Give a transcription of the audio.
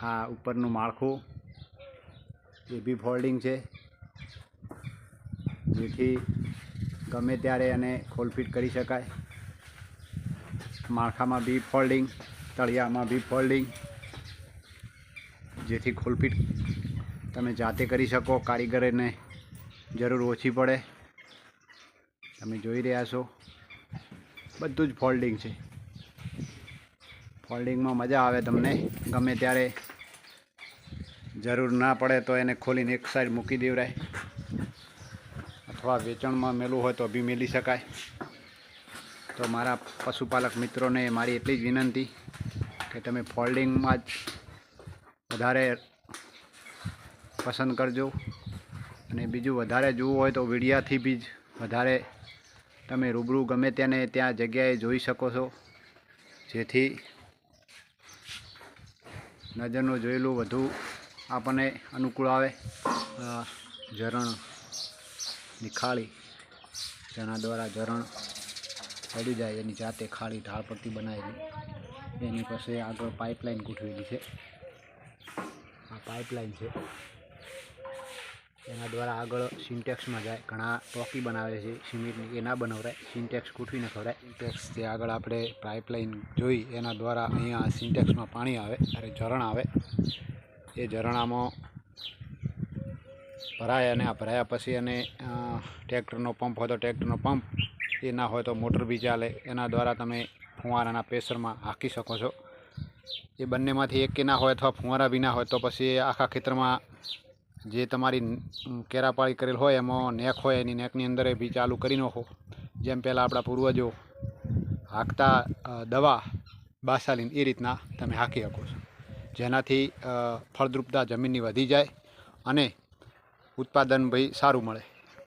આ ઉપરનું માળખું, એ બી ફોલ્ડિંગ છે. જેથી ગમે ત્યારે એને ખોલફીટ કરી શકાય. માળખામાં બી ફોલ્ડિંગ, તળિયામાં બી ફોલ્ડિંગ. જેથી ખોલફીટ તમે જાતે કરી શકો, કારીગરને જરૂર ઓછી પડે. તમે જોઈ રહ્યા છો, બધું જ ફોલ્ડિંગ છે. ફોલ્ડિંગમાં મજા આવે તમને, ગમે ત્યારે. જરૂર ના પડે તો એને ખોલીને એક સાઈડ મૂકી દેવરાય. અથવા વેચાણમાં મેલું હોય તો બી મેલી શકાય. તો મારા પશુપાલક મિત્રોને મારી એટલી જ વિનંતી કે તમે ફોલ્ડિંગમાં જ વધારે પસંદ કરજો. અને બીજું વધારે જોવું હોય તો વીડિયાથી બી જ વધારે તમે રૂબરૂ ગમે તેને ત્યાં જગ્યાએ જોઈ શકો છો. જેથી નજરનું જોયેલું વધુ આપણને અનુકૂળ આવે. ઝરણ નિખાળી જેના દ્વારા ઝરણ પડી જાય એની જાતે ખાળી ઢાળ પડતી બનાવેલી. એની પાસે આગળ પાઇપલાઇન ગોઠવેલી છે. આ પાઇપલાઇન છે. એના દ્વારા આગળ સિન્ટેક્સમાં જાય. ઘણા ટોકી બનાવે છે સિમેન્ટની. એ ના બનાવરાય. સિન્ટેક્સ ગોઠવીને ખવડાય જે આગળ આપણે પાઇપલાઇન જોઈ. એના દ્વારા અહીંયા સિન્ટેક્સમાં પાણી આવે. ત્યારે ઝરણ આવે. એ ઝરણામાં ભરાય અને આ ભરાયા પછી અને ટ્રેક્ટરનો પંપ હોય તો ટ્રેક્ટરનો પંપ. એ ના હોય તો મોટર બી ચાલે. એના દ્વારા તમે ફુવારાના પ્રેશરમાં હાંકી શકો છો. એ બંનેમાંથી એક કે ના હોય અથવા ફુવારા બી ના હોય તો પછી આખા ખેતરમાં જે તમારી કેરાપાળી કરેલ હોય, એમાં નેક હોય, એની નેકની અંદર બી ચાલુ કરી નાખો. જેમ પહેલાં આપણા પૂર્વજો હાંકતા દવા, બાસાલીન, એ રીતના તમે હાંકી શકો છો. જેનાથી ફળદ્રુપતા જમીનની વધી જાય અને ઉત્પાદન ભાઈ સારું મળે.